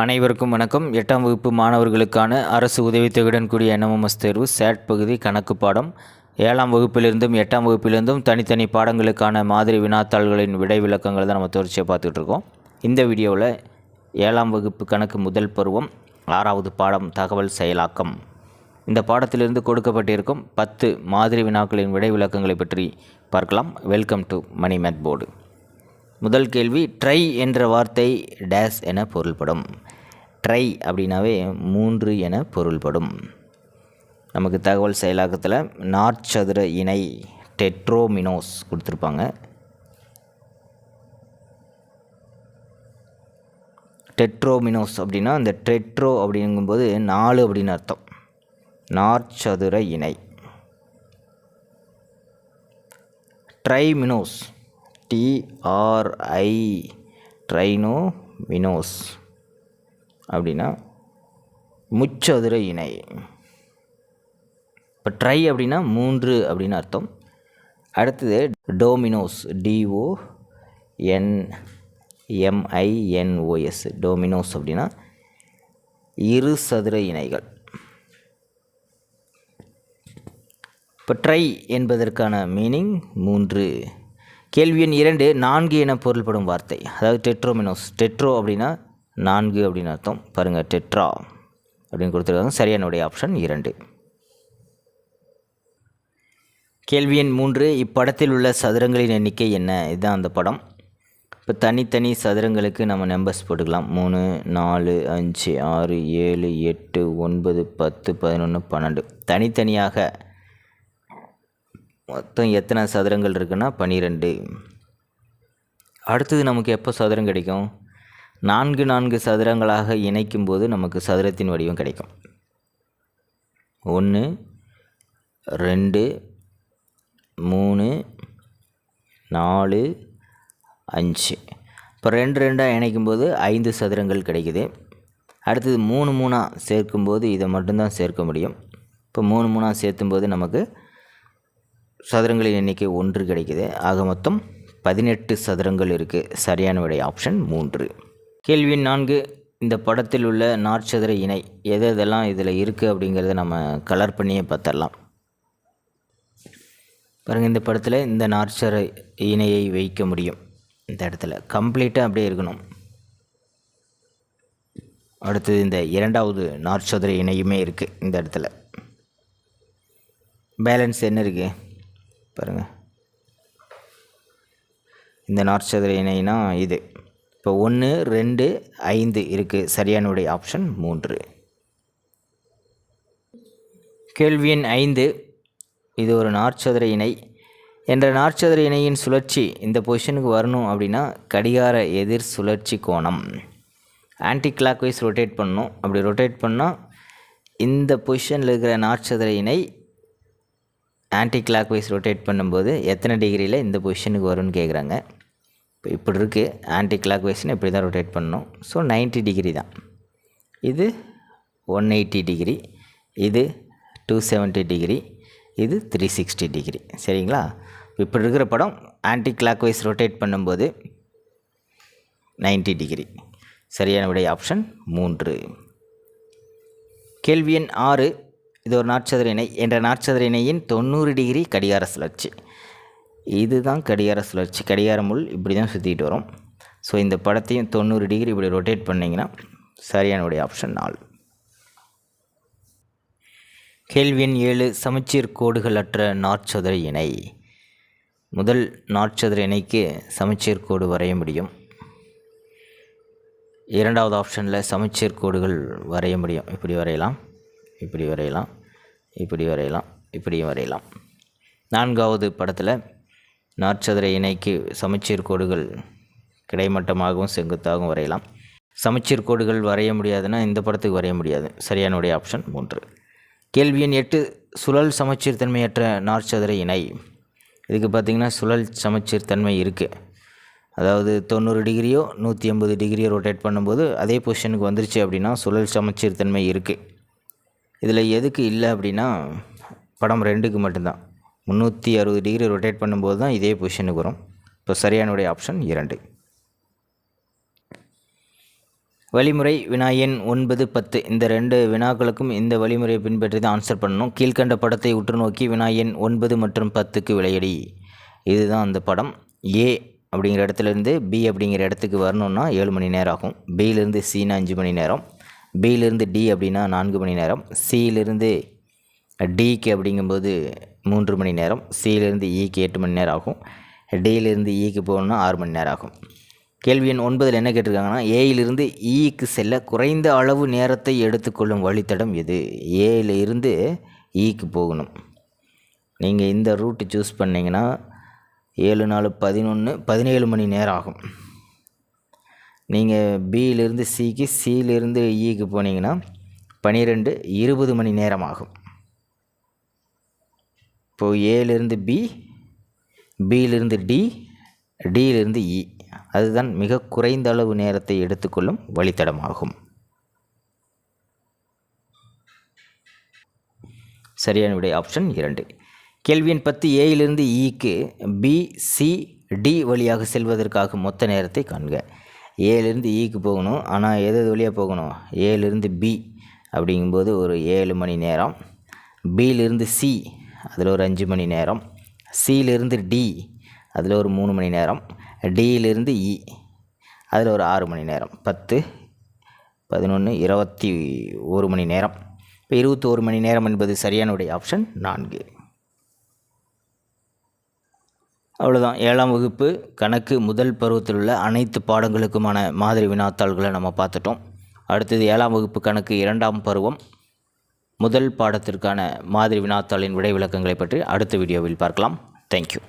அனைவருக்கும் வணக்கம். எட்டாம் வகுப்பு மாணவர்களுக்கான அரசு உதவித்தொகையுடன் கூடிய என்எம்எஸ் தேர்வு சேட் பகுதி கணக்கு பாடம். ஏழாம் வகுப்பிலிருந்தும் எட்டாம் வகுப்பிலிருந்தும் தனித்தனி பாடங்களுக்கான மாதிரி வினாத்தாள்களின் விடை விளக்கங்கள் தான் நம்ம தொடர்ச்சியாக பார்த்துட்டு இருக்கோம். இந்த வீடியோவில் ஏழாம் வகுப்பு கணக்கு முதல் பருவம் ஆறாவது பாடம் தகவல் செயலாக்கம். இந்த பாடத்திலிருந்து கொடுக்கப்பட்டிருக்கும் பத்து மாதிரி வினாக்களின் விடை விளக்கங்களை பற்றி பார்க்கலாம். Welcome to Mani math board முதல் கேள்வி ட்ரை என்ற வார்த்தை டேஸ் என பொருள்படும். ட்ரை அப்படின்னாவே மூன்று என பொருள்படும். நமக்கு தகவல் செயலாக்கத்தில் நாற்சதுர இணை டெட்ரோமினோஸ் கொடுத்துருப்பாங்க. டெட்ரோமினோஸ் அப்படின்னா இந்த டெட்ரோ அப்படிங்கும்போது நாலு அப்படின்னு அர்த்தம். நாற்சதுர இணை. ட்ரைமினோஸ். டிஆர்ஐ ட்ரைனோ மினோஸ் அப்படின்னா முச்சதுர இணை. இப்போ ட்ரை அப்படின்னா மூன்று அப்படின்னு அர்த்தம். அடுத்தது Dominos D O N M I N O S Dominos அப்படின்னா இரு சதுர இணைகள். இப்போ ட்ரை என்பதற்கான மீனிங் மூன்று. கேள்வி எண் இரண்டு நான்கு என பொருள்படும் வார்த்தை. அதாவது டெட்ரோமினோஸ் டெட்ரோ அப்படின்னா நான்கு அப்படின்னு அர்த்தம். பாருங்கள் டெட்ரா அப்படின்னு கொடுத்துருக்காங்க. சரியானுடைய ஆப்ஷன் இரண்டு. கேள்வி எண் மூன்று இப்படத்தில் உள்ள சதுரங்களின் எண்ணிக்கை என்ன? இதுதான் அந்த படம். இப்போ தனித்தனி சதுரங்களுக்கு நம்ம நம்பர்ஸ் போட்டுக்கலாம். மூணு நாலு அஞ்சு ஆறு ஏழு எட்டு ஒன்பது பத்து பதினொன்று பன்னெண்டு. தனித்தனியாக மொத்தம் எத்தனை சதுரங்கள் இருக்குன்னா பன்னிரெண்டு அடுத்தது நமக்கு எப்போ சதுரம் கிடைக்கும்? நான்கு நான்கு சதுரங்களாக இணைக்கும் போது நமக்கு சதுரத்தின் வடிவம் கிடைக்கும். ஒன்று ரெண்டு மூணு நாலு அஞ்சு. இப்போ ரெண்டு ரெண்டாக இணைக்கும்போது ஐந்து சதுரங்கள் கிடைக்குது. அடுத்தது மூணு மூணாக சேர்க்கும்போது இதை மட்டும்தான் சேர்க்க முடியும். இப்போ மூணு மூணாக சேர்த்தும்போது நமக்கு சதுரங்களின் எண்ணிக்கை ஒன்று கிடைக்குது. ஆக மொத்தம் பதினெட்டு சதுரங்கள் இருக்குது சரியான விடை ஆப்ஷன் மூன்று. கேள்வி நான்கு இந்த படத்தில் உள்ள நாற்சதுர இணை எது எதெல்லாம் இதில் இருக்குது அப்படிங்கிறத நம்ம கலர் பண்ணியே பார்த்துடலாம். பாருங்கள் இந்த படத்தில் இந்த நாற்சர இணையை வைக்க முடியும். இந்த இடத்துல கம்ப்ளீட்டாக அப்படியே இருக்கணும். அடுத்தது இந்த இரண்டாவது நாற்சதுர இணையுமே இருக்குது இந்த இடத்துல. பேலன்ஸ் என்ன இருக்குது பாருங்கள் இந்த நாற்சதுர இணைனா இது. இப்போ ஒன்று ரெண்டு ஐந்து இருக்குது சரியானுடைய ஆப்ஷன் மூன்று. கேள்வி எண் ஐந்து. இது ஒரு நாற்சதுர இணை. என்ற நாற்சதுர இணையின் சுழற்சி இந்த பொசிஷனுக்கு வரணும் அப்படின்னா கடிகார எதிர் சுழற்சி கோணம். ஆன்டி கிளாக் வைஸ் ரொட்டேட் பண்ணணும் அப்படி ரொட்டேட் பண்ணால் இந்த பொசிஷனில் இருக்கிற நாற்சதுர இணை ஆன்டி கிளாக் வைஸ் ரொட்டேட் பண்ணும்போது எத்தனை டிகிரியில் இந்த பொசிஷனுக்கு வரும்னு கேட்குறாங்க இப்போ இப்படி இருக்குது ஆன்டி கிளாக் வைஸ்னு இப்படி தான் ரொட்டேட் பண்ணணும். ஸோ 90 டிகிரி தான். இது ஒன் எயிட்டி டிகிரி இது டூ செவன்ட்டி டிகிரி இது த்ரீ சிக்ஸ்டி டிகிரி சரிங்களா? இப்படி இருக்கிற படம் ஆன்டி கிளாக் வைஸ் ரொட்டேட் பண்ணும்போது 90 டிகிரி சரியான விடை ஆப்ஷன் மூன்று. கேள்வி எண் ஆறு இது ஒரு நாற்சதுர இணை. என்ற நாற்சதுர இணையின் தொண்ணூறு டிகிரி கடிகார சுழற்சி. இதுதான் கடிகார சுழற்சி. கடிகார முள் இப்படி தான் சுற்றிட்டு வரும். ஸோ இந்த படத்தையும் தொண்ணூறு டிகிரி இப்படி ரொட்டேட் பண்ணிங்கன்னா சரியானுடைய ஆப்ஷன் நாலு கேள்வி எண் ஏழு சமச்சீர் கோடுகள் அற்ற நாற்சதுர இணை. முதல் நாற்சதுர இணைக்கு சமச்சீர் கோடு வரைய முடியும். இரண்டாவது ஆப்ஷனில் சமச்சீர் கோடுகள் வரைய முடியும். இப்படி வரையலாம் இப்படி வரையலாம் இப்படி வரையலாம் இப்படியும் வரையலாம். நான்காவது படத்தில் நாற்சதுர இணைக்கு சமச்சீர் கோடுகள் கிடைமட்டமாகவும் செங்குத்தாகவும் வரையலாம். சமச்சீர் கோடுகள் வரைய முடியாதுன்னா இந்த படத்துக்கு வரைய முடியாது. சரியானுடைய ஆப்ஷன் மூன்று. கேள்வி எண் எட்டு சுழல் சமச்சீர் தன்மையற்ற நாற்சதுர இணை. இதுக்கு பார்த்திங்கன்னா சுழல் சமச்சீர் தன்மை இருக்குது அதாவது தொண்ணூறு டிகிரியோ நூற்றி எண்பது டிகிரியோ ரொட்டேட் பண்ணும்போது அதே பொசிஷனுக்கு வந்துருச்சு அப்படின்னா சுழல் சமச்சீர் தன்மை இருக்குது இதில் எதுக்கு இல்லை அப்படின்னா படம் ரெண்டுக்கு மட்டும்தான். முந்நூற்றி அறுபது டிகிரி ரொட்டேட் பண்ணும்போது தான் இதே பொசிஷனுக்கு வரும். இப்போ சரியானுடைய ஆப்ஷன் இரண்டு. வழிமுறை வினா எண் ஒன்பது பத்து. இந்த ரெண்டு வினாக்களுக்கும் இந்த வழிமுறையை பின்பற்றி தான் ஆன்சர் பண்ணணும். கீழ்கண்ட படத்தை உற்று நோக்கி வினா எண் ஒன்பது மற்றும் பத்துக்கு விளையடி. இதுதான் அந்த படம். ஏ அப்படிங்கிற இடத்துலேருந்து பி அப்படிங்கிற இடத்துக்கு வரணுன்னா ஏழு மணி நேரம் ஆகும். பியிலேருந்து சின்னா அஞ்சு மணி நேரம். பியிலேருந்து டி அப்படின்னா நான்கு மணி நேரம். சியிலிருந்து டிக்கு அப்படிங்கும்போது மூன்று மணி நேரம் சியிலிருந்து இக்கு எட்டு மணி நேரம் ஆகும். டியிலிருந்து இக்கு போகணுன்னா ஆறு மணி நேரம் ஆகும். கேள்வி எண் ஒன்பதில் என்ன கேட்டிருக்காங்கன்னா ஏயிலிருந்து ஈக்கு செல்ல குறைந்த அளவு நேரத்தை எடுத்துக்கொள்ளும் வழித்தடம் எது? ஏயிலிருந்து இக்கு போகணும். நீங்கள் இந்த ரூட்டு சூஸ் பண்ணிங்கன்னா ஏழு நாலு பதினொன்று பதினேழு மணி நேரம் ஆகும். நீங்கள் பியிலிருந்து சிக்கு சியிலிருந்து இக்கு போனீங்கன்னா பன்னிரெண்டு இருபது மணி நேரம் ஆகும். இப்போது ஏலேருந்து பி பியிலிருந்து டி டியிலிருந்து இ. அதுதான் மிக குறைந்த அளவு நேரத்தை எடுத்துக்கொள்ளும் வழித்தடமாகும். சரியான விடை ஆப்ஷன் இரண்டு. கேள்வியின் பத்து ஏயிலிருந்து இக்கு பி சி டி வழியாக செல்வதற்காக மொத்த நேரத்தை காண்க. ஏலேருந்து இக்கு போகணும் ஆனால் எது எது வழியாக போகணும்? ஏலேருந்து பி அப்படிங்கும்போது ஒரு ஏழு மணி நேரம். பியிலிருந்து சி அதில் ஒரு அஞ்சு மணி நேரம். சியிலிருந்து டி அதில் ஒரு மூணு மணி நேரம். டியிலிருந்து இ அதில் ஒரு ஆறு மணி நேரம். பத்து பதினொன்று இருபத்தி ஒரு மணி நேரம். இப்போ இருபத்தோரு மணி நேரம் என்பது சரியானுடைய ஆப்ஷன் நான்கு. அவ்வளோதான் ஏழாம் வகுப்பு கணக்கு முதல் பருவத்தில் உள்ள அனைத்து பாடங்களுக்குமான மாதிரி வினாத்தாள்களை நம்ம பார்த்துட்டோம். அடுத்தது ஏழாம் வகுப்பு கணக்கு இரண்டாம் பருவம். முதல் பாடத்திற்கான மாதிரி வினாத்தாளின் விடை விளக்கங்களை பற்றி அடுத்த வீடியோவில் பார்க்கலாம். தேங்க்யூ